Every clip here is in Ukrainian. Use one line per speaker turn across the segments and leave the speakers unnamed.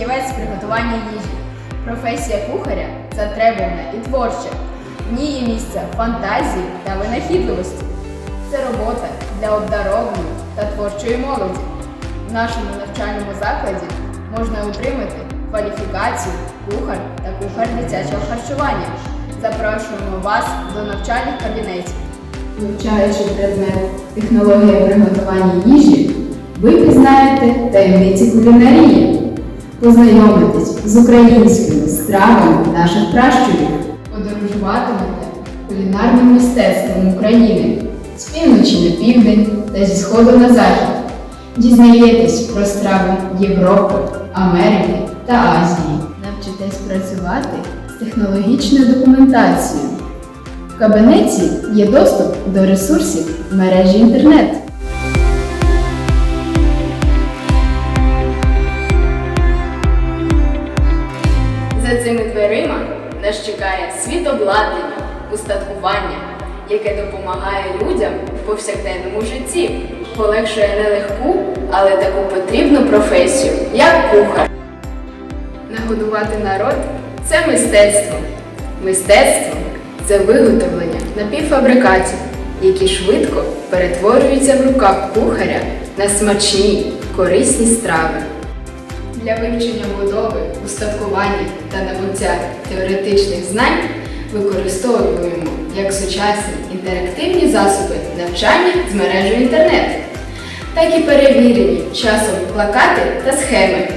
фахівець приготування їжі. Професія кухаря затребувана і творча. В ній є місце фантазії та винахідливості. Це робота для обдарованої та творчої молоді. В нашому навчальному закладі можна отримати кваліфікацію кухар та кухар дитячого харчування. Запрошуємо вас до навчальних кабінетів. Вивчаючи предмет технологія приготування їжі, ви пізнаєте таємниці кулінарії, познайомитесь з українськими стравами наших пращурів, подорожуватимете кулінарним мистецтвом України з півночі на південь та зі сходу на захід. Дізнаєтесь про страви Європи, Америки та Азії. Навчитесь працювати з технологічною документацією. В кабінеті є доступ до ресурсів мережі інтернет. За цими дверима нас чекає світ обладнання, устаткування, яке допомагає людям в повсякденному житті, полегшує нелегку, але таку потрібну професію, як кухар. Нагодувати народ це мистецтво. Мистецтво це виготовлення напівфабрикатів, які швидко перетворюються в руках кухаря на смачні, корисні страви. Для вивчення будови, устаткування та набуття теоретичних знань використовуємо як сучасні інтерактивні засоби навчання з мережею інтернет, так і перевірені часом плакати та схеми.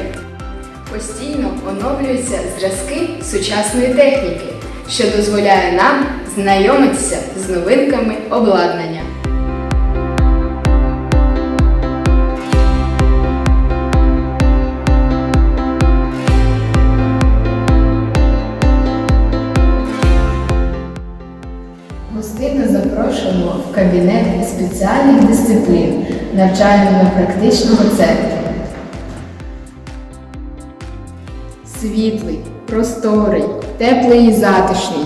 Постійно оновлюються зразки сучасної техніки, що дозволяє нам знайомитися з новинками обладнання. Кабінет спеціальних дисциплін навчально-практичного центру. Світлий, просторий, теплий і затишний,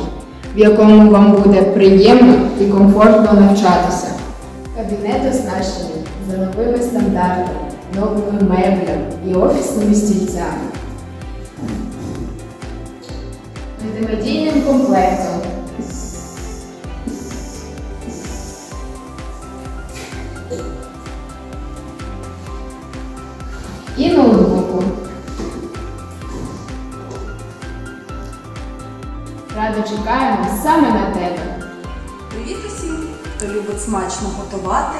в якому вам буде приємно і комфортно навчатися. Кабінет оснащений за новими стандартами, новими меблями і офісними стільцями. Мультимедійним комплектом Радо чекаємо саме на тебе.
Привіт усім, хто любить смачно готувати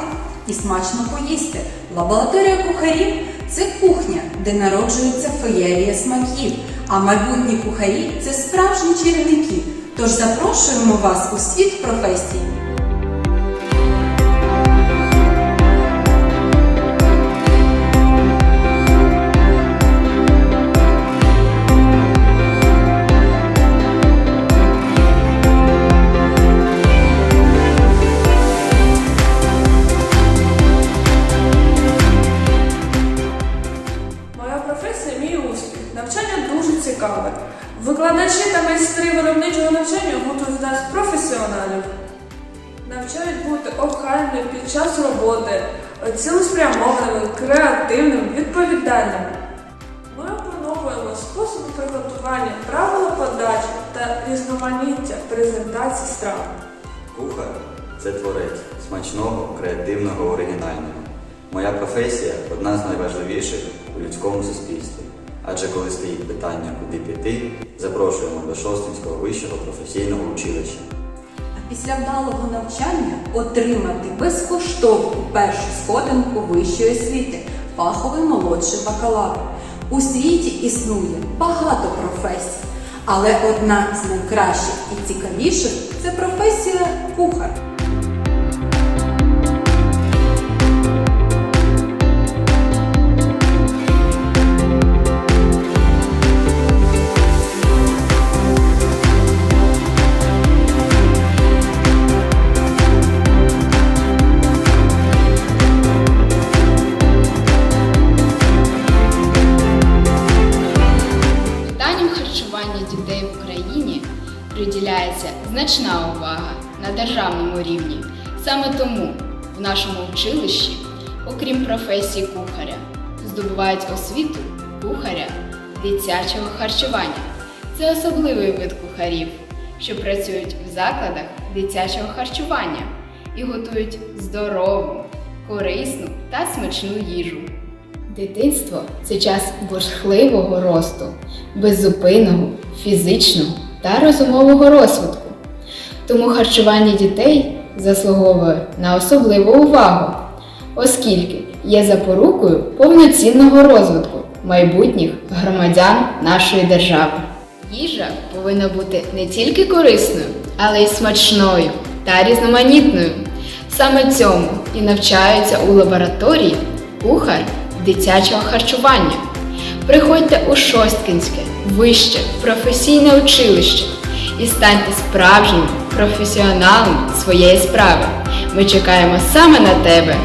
і смачно поїсти. Лабораторія кухарів це кухня, де народжується феєрія смаків. А майбутні кухарі це справжні чарівники. Тож запрошуємо вас у світ професії.
Цікаве. Викладачі та майстри виробничого навчання готують нас професіоналів. Навчають бути охайним під час роботи, цілеспрямованим, креативним, відповідальним. Ми опановуємо способи приготування, правила подачі та різноманіття презентації страв.
Кухар це творець смачного, креативного, оригінального. Моя професія одна з найважливіших у людському суспільстві. Адже коли стоїть питання, куди піти, запрошуємо до Шостинського вищого професійного училища.
А після вдалого навчання отримати безкоштовну першу сходинку вищої освіти фаховий молодший бакалавр. У світі існує багато професій, але одна з найкращих і цікавіших це професія кухар.
Значна увага на державному рівні. Саме тому в нашому училищі, окрім професії кухаря, здобувають освіту кухаря дитячого харчування. Це особливий вид кухарів, що працюють в закладах дитячого харчування і готують здорову, корисну та смачну їжу. Дитинство це час бурхливого росту, беззупинного, фізичного та розумового розвитку. Тому харчування дітей заслуговує на особливу увагу, оскільки є запорукою повноцінного розвитку майбутніх громадян нашої держави. Їжа повинна бути не тільки корисною, але й смачною та різноманітною. Саме цьому і навчаються у лабораторії кухар дитячого харчування. Приходьте у Шосткинське вище професійне училище і станьте справжнім професіоналом своєї справи. Ми чекаємо саме на тебе.